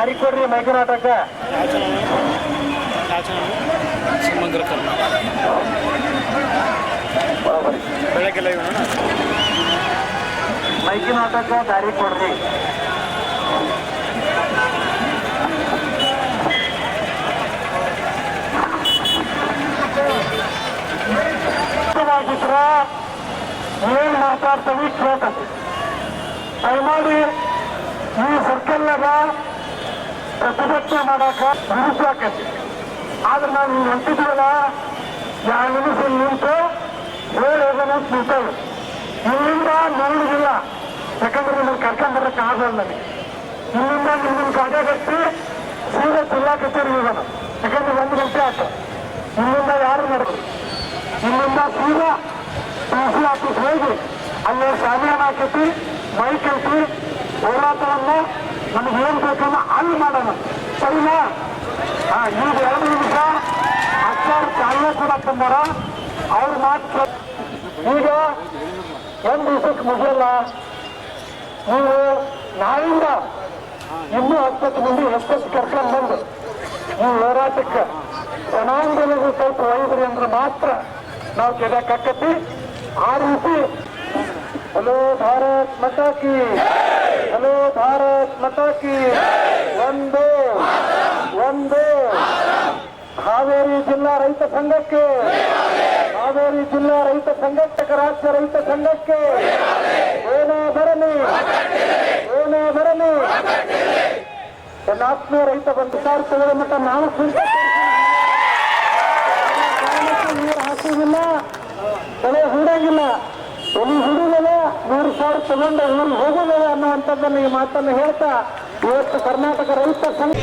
ದಾರಿ ಕೊಡ್ರಿ ಮೈಕನಾಟಕ. ಸಮಗ್ರ ಬೆಳಗ್ಗೆ ಮೈಕನಾಟಕ ದಾರಿ ಕೊಡ್ರಿ. ಏನ್ ಮಾತಾಡ್ತವಿ ಕೇಳ್ತದೆ. ದಯಮಾಡಿ ಈ ಸರ್ಕಲ್ನಾಗ ಪ್ರತಿಭಟನೆ ಮಾಡಕ ಬಿಡಿಸಾಕತಿ ಆದ್ರೆ ನಾವು ಹೊಂಟಿದ್ವಲ್ಲ ಯಾವ ನಿಮಿಷ ನಿಂತು ಹೇಳಿ ಹೋಗೋಣ ಅಂತ ನಿಂತೇವೆ ಇಲ್ಲಿಂದ ನೋಡುದಿಲ್ಲ ಯಾಕಂದ್ರೆ ನಿಮ್ಮನ್ನು ಕರ್ಕೊಂಡ್ ಬರಕ್ಕೆ ಆಗಲ್ಲ ನನಗೆ ಇಲ್ಲಿಂದ ನಿಮ್ಮನ್ನು ಗಾಡಿ ಕಟ್ಟಿ ಸೀದಾ ಜಿಲ್ಲಾ ಕಚೇರಿ ಹೋಗೋಣ. ಯಾಕಂದ್ರೆ ಒಂದು ಗಂಟೆ ಆಯ್ತು. ಇಲ್ಲಿಂದ ಯಾರು ನಡೆದ್ರು ಇಲ್ಲಿಂದ ಸೀದಾ ಟಿ ಸಿ ಆಫೀಸ್ ಹೋಗಿ ಅಲ್ಲಿ ಶಾಮಿಯಾನ ಹಾಕೈತಿ ಮೈಕ್ ಐತಿ ಹೋರಾಟವನ್ನು ನಮಗೆ ಏನ್ ಅಲ್ಲಿ ಮಾಡೋಣ. ಸರಿನಾ? ಹಾ ಈಗ ಎರಡು ನಿಮಿಷ. ಅಕ್ಕಾರ ಚಾಲನೆ ಕೂಡ ತಂದಾರ ಅವ್ರ ಮಾತು ಈಗ ಒಂದ್ ದಿವಸಕ್ಕೆ ಮುಗಿಯಲ್ಲ. ನೀವು ನಾಳಿಂದ ಇನ್ನೂ ಹತ್ತತ್ತು ಮಂದಿ ಹತ್ತತ್ತು ಕರ್ಕೊಂಡು ಬಂದು ಈ ಹೋರಾಟಕ್ಕೆ ಜನಾಂದೋಲನ ಸ್ವಲ್ಪ ಒಯ್ದ್ರಿ ಅಂದ್ರೆ ಮಾತ್ರ ನಾವು ಗೆಲ್ಲಕ್ಕಾಕತಿ ಆ ರೀತಿ ಹಲೋ ಭಾರತ್ माता ಕಿ ಹಲೋ ಭಾರತ್ माता ಕಿ ಒಂದು ಒಂದು ಹಾವೇರಿ ಜಿಲ್ಲಾ ರೈತ ಸಂಘಕ್ಕೆ ಹಾವೇರಿ ಜಿಲ್ಲಾ ರೈತ ಸಂಘಕ್ಕೆ ರಾಜ್ಯ ರೈತ ಸಂಘಕ್ಕೆ ಏನೇ ಬರಲಿ? ಏನೇ ಬರಲಿ? ನನ್ನ ಆತ್ಮೀಯ ರೈತ ಬಂದು ಸಾರ್ ತಗೊಳ್ಳೋ ಮಟ್ಟ ಕಾರಣಕ್ಕೆ ನೀರು ಹಾಕುವುದಿಲ್ಲ ತಲೆ ಹೂಡಂಗಿಲ್ಲ. ತಲೆ ಹುಡುಗಲ್ಲ ತಗೊಂಡು ಊರಿಗೆ ಹೋಗೋದಿಲ್ಲ ಅನ್ನುವಂಥದ್ದನ್ನು ಈ ಮಾತನ್ನು ಹೇಳ್ತಾ, ಇವತ್ತು ಕರ್ನಾಟಕ ರೈತ ಸಂಘ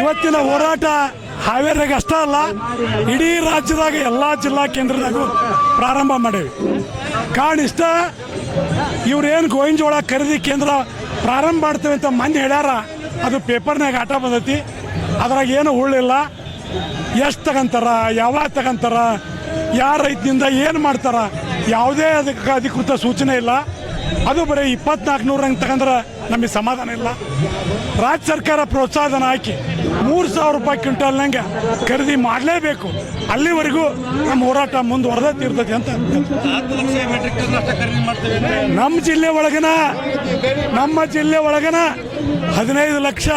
ಇವತ್ತಿನ ಹೋರಾಟ ಹಾವೇರಿಯಾಗ ಅಷ್ಟೇ ಅಲ್ಲ, ಇಡೀ ರಾಜ್ಯದಾಗ ಎಲ್ಲ ಜಿಲ್ಲಾ ಕೇಂದ್ರದಾಗೂ ಪ್ರಾರಂಭ ಮಾಡೇವಿ ಕಾರಣ ಇಷ್ಟ ಇವ್ರೇನು ಗೋವಿಂಜೋಳ ಖರೀದಿ ಕೇಂದ್ರ ಪ್ರಾರಂಭ ಮಾಡ್ತೇವೆ ಅಂತ ಮಂದಿ ಹೇಳ್ಯಾರ, ಅದು ಪೇಪರ್ನಾಗ ಆಟ ಬಂದೈತಿ. ಅದ್ರಾಗ ಏನು ಉಳ್ಳಿಲ್ಲ. ಎಷ್ಟು ತಗಂತಾರ, ಯಾವಾಗ ತಗಂತಾರ, ಯಾರ ರೈತನಿಂದ ಏನು ಮಾಡ್ತಾರ ಯಾವುದೇ ಅದಕ್ಕೆ ಅಧಿಕೃತ ಸೂಚನೆ ಇಲ್ಲ. ಅದು ಬರೀ ಇಪ್ಪತ್ನಾಲ್ಕು ನೂರಂಗೆ ತಗೊಂಡ್ರೆ ನಮಗೆ ಸಮಾಧಾನ ಇಲ್ಲ. ರಾಜ್ಯ ಸರ್ಕಾರ ಪ್ರೋತ್ಸಾಹನ ಹಾಕಿ ಮೂರು ಸಾವಿರ ರೂಪಾಯಿ ಕ್ವಿಂಟಲ್ನಂಗೆ ಖರೀದಿ ಮಾಡಲೇಬೇಕು. ಅಲ್ಲಿವರೆಗೂ ನಮ್ಮ ಹೋರಾಟ ಮುಂದುವರೆದೇ ತೀರ್ತೈತಿ ಅಂತ ನಮ್ಮ ಜಿಲ್ಲೆ ಒಳಗನ, ನಮ್ಮ ಜಿಲ್ಲೆ ಒಳಗನ ಹದಿನೈದು ಲಕ್ಷ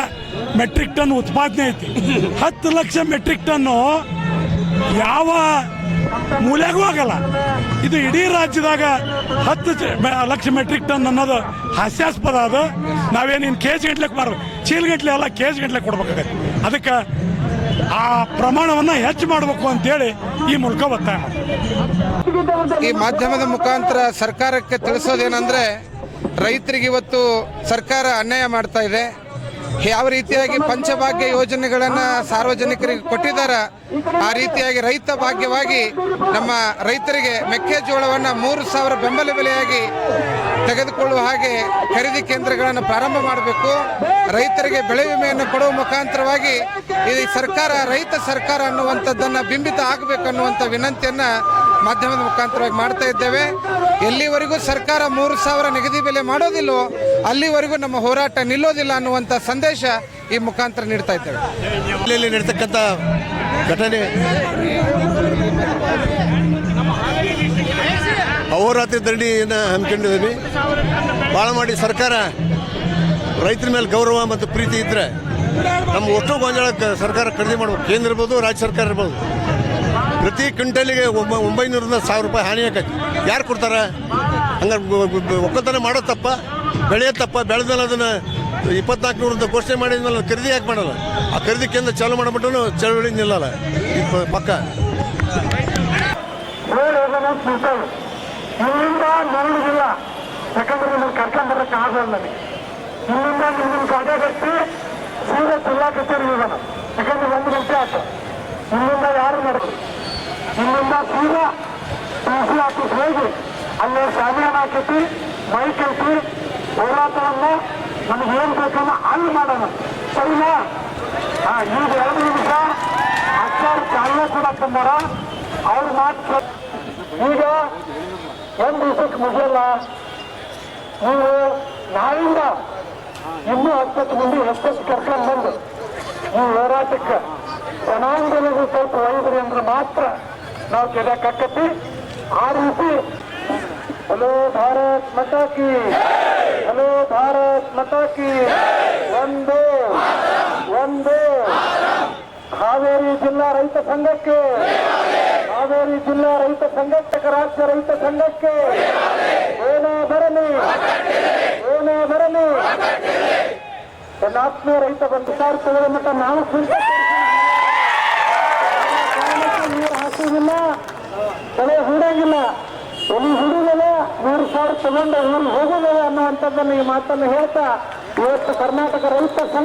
ಮೆಟ್ರಿಕ್ ಟನ್ ಉತ್ಪಾದನೆ ಐತಿ. ಹತ್ತು ಲಕ್ಷ ಮೆಟ್ರಿಕ್ ಟನ್ನು ಯಾವ ಮೂಲೆಗೂ ಆಗಲ್ಲ. ಇದು ಇಡೀ ರಾಜ್ಯದಾಗ ಹತ್ತು ಲಕ್ಷ ಮೆಟ್ರಿಕ್ ಟನ್ ಅನ್ನೋದು ಹಾಸ್ಯಾಸ್ಪದ ಅದು. ನಾವೇನು ಕೇಜ್ ಗಂಟ್ಲೆಗೆ ಮಾರ ಚೀಲ ಗಂಟ್ಲೆ ಎಲ್ಲ ಕೆ ಜಿ ಗಂಟ್ಲೆ ಕೊಡ್ಬೇಕಾಗತ್ತೆ. ಅದಕ್ಕೆ ಆ ಪ್ರಮಾಣವನ್ನು ಹೆಚ್ಚು ಮಾಡಬೇಕು ಅಂತೇಳಿ ಈ ಮೂಲಕ ಒತ್ತಾಯ ಈ ಮಾಧ್ಯಮದ ಮುಖಾಂತರ ಸರ್ಕಾರಕ್ಕೆ ತಿಳಿಸೋದೇನಂದ್ರೆ, ರೈತರಿಗೆ ಇವತ್ತು ಸರ್ಕಾರ ಅನ್ಯಾಯ ಮಾಡ್ತಾ ಇದೆ. ಯಾವ ರೀತಿಯಾಗಿ ಪಂಚಭಾಗ್ಯ ಯೋಜನೆಗಳನ್ನ ಸಾರ್ವಜನಿಕರಿಗೆ ಕೊಟ್ಟಿದ್ದಾರೆ, ಆ ರೀತಿಯಾಗಿ ರೈತ ಭಾಗ್ಯವಾಗಿ ನಮ್ಮ ರೈತರಿಗೆ ಮೆಕ್ಕೆಜೋಳವನ್ನ ಮೂರು ಸಾವಿರ ಬೆಂಬಲ ಬೆಲೆಯಾಗಿ ತೆಗೆದುಕೊಳ್ಳುವ ಹಾಗೆ ಖರೀದಿ ಕೇಂದ್ರಗಳನ್ನು ಪ್ರಾರಂಭ ಮಾಡಬೇಕು. ರೈತರಿಗೆ ಬೆಳೆ ವಿಮೆಯನ್ನು ಕೊಡುವ ಮುಖಾಂತರವಾಗಿ ಈ ಸರ್ಕಾರ, ರೈತ ಸರ್ಕಾರ ಅನ್ನುವಂಥದ್ದನ್ನು ಬಿಂಬಿತ ಆಗಬೇಕು ಅನ್ನುವಂಥ ವಿನಂತಿಯನ್ನು ಮಾಧ್ಯಮದ ಮುಖಾಂತರವಾಗಿ ಮಾಡ್ತಾ ಇದ್ದೇವೆ. ಎಲ್ಲಿವರೆಗೂ ಸರ್ಕಾರ ಮೂರು ಸಾವಿರ ನಿಗದಿ ಬೆಲೆ ಮಾಡೋದಿಲ್ಲವೋ ಅಲ್ಲಿವರೆಗೂ ನಮ್ಮ ಹೋರಾಟ ನಿಲ್ಲೋದಿಲ್ಲ ಅನ್ನುವಂಥ ಸಂದೇಶ ಈ ಮುಖಾಂತರ ನೀಡ್ತಾ ಇದ್ದೇವೆ. ಜಿಲ್ಲೆಯಲ್ಲಿ ನಡೀತಕ್ಕಂಥ ಘಟನೆ. ಅಹೋರಾತ್ರಿ ಧರಣಿಯನ್ನು ಹಮ್ಮಿಕೊಂಡಿದ್ದೀವಿ ಭಾಳ ಮಾಡಿ ಸರ್ಕಾರ ರೈತರ ಮೇಲೆ ಗೌರವ ಮತ್ತು ಪ್ರೀತಿ ಇದ್ದರೆ ನಮ್ಮ ಒಟ್ಟು ಗೊಂಜಾಳ ಕ- ಸರ್ಕಾರ ಖರೀದಿ ಮಾಡಬೇಕು. ಕೇಂದ್ರ ಇರ್ಬೋದು, ರಾಜ್ಯ ಸರ್ಕಾರ ಇರ್ಬೋದು. ಪ್ರತಿ ಕ್ವಿಂಟಲಿಗೆ ಒಂಬ ಒಂಬೈನೂರಿಂದ ಸಾವಿರ ರೂಪಾಯಿ ಹಾನಿ ಆಕೈತಿ. ಯಾರು ಕೊಡ್ತಾರೆ? ಹಂಗಾರೆ ಒಕ್ಕಲ್ತನ ಮಾಡೋ ತಪ್ಪ. ಬೆಳೆಯೋ ತಪ್ಪ. ಬೆಳೆದಲ್ಲ ಅದನ್ನು ಇಪ್ಪತ್ನಾಲ್ಕು ನೂರಂತ ಘೋಷಣೆ ಮಾಡಿದ್ಮೇಲೆ ಖರೀದಿ ಯಾಕೆ ಮಾಡಲ್ಲ? ಆ ಖರೀದಿ ಕೇಂದ್ರ ಚಾಲೂ ಮಾಡಿಬಿಟ್ಟು ಚಳವಳಿ ನಿಲ್ಲಲ್ಲ. ಪಕ್ಕ. ಇಲ್ಲಿಂದ ಯಾಕಂದ್ರೆ ಆಗಲ್ಲ ನನಗೆ ಇಲ್ಲಿಂದ ಸೀದಾ ಜಿಲ್ಲಾ ಕಚೇರಿ ಯಾಕಂದ್ರೆ ಒಂದು ಗಂಟೆ ಆಯ್ತು. ಯಾರು ನಡೆದ್ರು ಇಲ್ಲಿಂದ ಸೀದಾ ತಹಸೀಲ್ ಆಫೀಸ್ ಹೋಗಿ ಅಲ್ಲೇ ಶಾಮಿಯಾನ ಹಾಕೈತಿ ಮೈಕ್ ಐತಿ ಹೋರಾಟವನ್ನು ನಮಗೆ ಏನ್ ಬೇಕನ್ನ ಅಲ್ಲಿ ಮಾಡೋಣ. ಸರಿನಾ? ಹಾ, ಈಗ ಎರಡು ನಿಮಿಷ. ಅಚ್ಚಾರು ಚಾಲನೆ ಕೂಡ ತಂದಾರ ಅವ್ರ ಮಾತು ಈಗ ಒಂದ್ ದಿವಸಕ್ಕೆ ಮುಗಿಯಲ್ಲ. ನೀವು ನಾಳಿಂದ ಇನ್ನೂ ಹತ್ತತ್ತು ಮಂದಿ ಹತ್ತತ್ತು ಕರ್ಕೊಂಡು ಬಂದು ಈ ಹೋರಾಟಕ್ಕೆ ಜನಾಂಗದಲ್ಲಿ ಸ್ವಲ್ಪ ಒಯ್ದ್ರಿ ಅಂದ್ರೆ ಮಾತ್ರ ನಾವು ಗೆಲ್ಲಕ್ಕಾಕತಿ ಆ ರೀತಿ ಹಲೋ ಭಾರತ್ ಮತಾಕಿ ಹಲೋ ಭಾರತ್ ಮತಾಕಿ ಒಂದು. ಒಂದು. ಹಾವೇರಿ ಜಿಲ್ಲಾ ರೈತ ಸಂಘಕ್ಕೆ. ಹಾವೇರಿ ಜಿಲ್ಲಾ ರೈತ ಸಂಘಕ್ಕೆ, ರಾಜ್ಯ ರೈತ ಸಂಘಕ್ಕೆ. ಏನೇ ಬರಲಿ? ಏನೇ ಬರಲಿ? ನನ್ನ ಆತ್ಮೀಯ ರೈತ ಬಂದು ಸಾರ್ ತಗೊಳ್ಳೋ ಮಟ್ಟ ನಾವು ಕುಂತ ನೀರು ಹಾಕುವುದಿಲ್ಲ ತಲೆ ಹೂಡಂಗಿಲ್ಲ ಎಲ್ಲಿ ಹುಡುಗಲ್ಲ ಮೂರು ಸಾವಿರ ತಗೊಂಡು ಊರಿಗೆ ಅನ್ನೋ ಅನ್ನುವಂಥದ್ದನ್ನು ಈ ಮಾತನ್ನು ಹೇಳ್ತಾ ಇವತ್ತು ಕರ್ನಾಟಕ ರೈತ ಸಂಘ